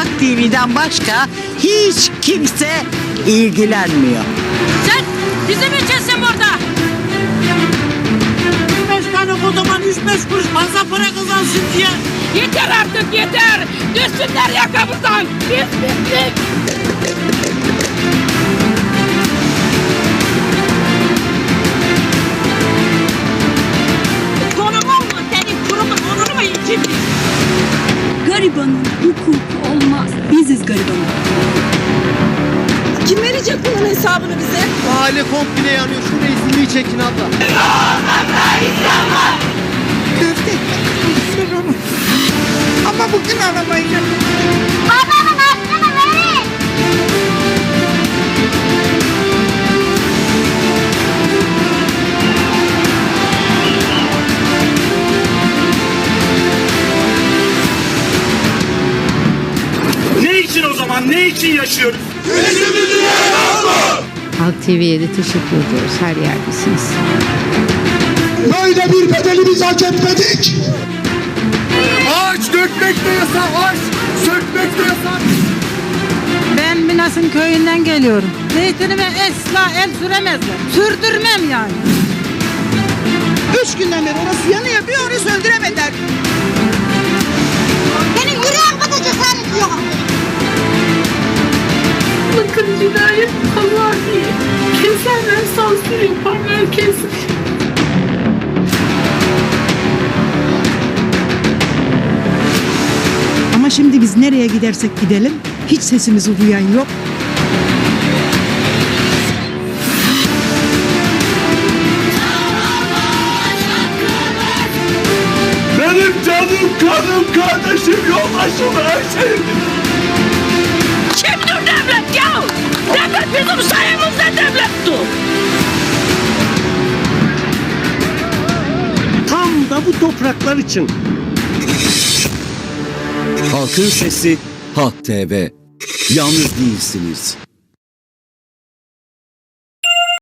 Senden başka hiç kimse ilgilenmiyor. Sen bizim içinsin burada. Beş tane kocaman üç beş kuruş fazla para kazansın diye. Yeter artık yeter. Düşsünler yakamızdan. Biz bittik. Konumun mu senin kurumun onur mu incitmiş? Garibanın hukuku olmaz. Biziz garibanın. Kim verecek bunun hesabını bize? Mahalle komple yanıyor. Şu rezilliği çekin abla. Köfte onu. Ama bugün arabayla. Babamın hakkını verin. Ne için yaşıyoruz? Halk TV'ye de teşekkür ediyoruz. Her yerdesiniz. Böyle bir bedeli biz hak etmedik. Ağaç dökmek de yasak. Ağaç sökmek de yasak. Ben Minas'ın köyünden geliyorum. Zeytinime esla el süremezler. Sürdürmem yani. Üç günden beri orası yanıyor bir onu Keserler sansür yaparlar kesin. Ama şimdi biz nereye gidersek gidelim hiç sesimizi duyan yok. Benim canım, kanım, kardeşim, yoldaşım, her şeyim. Bu topraklar için. Halkın Sesi Halk TV. Yalnız değilsiniz.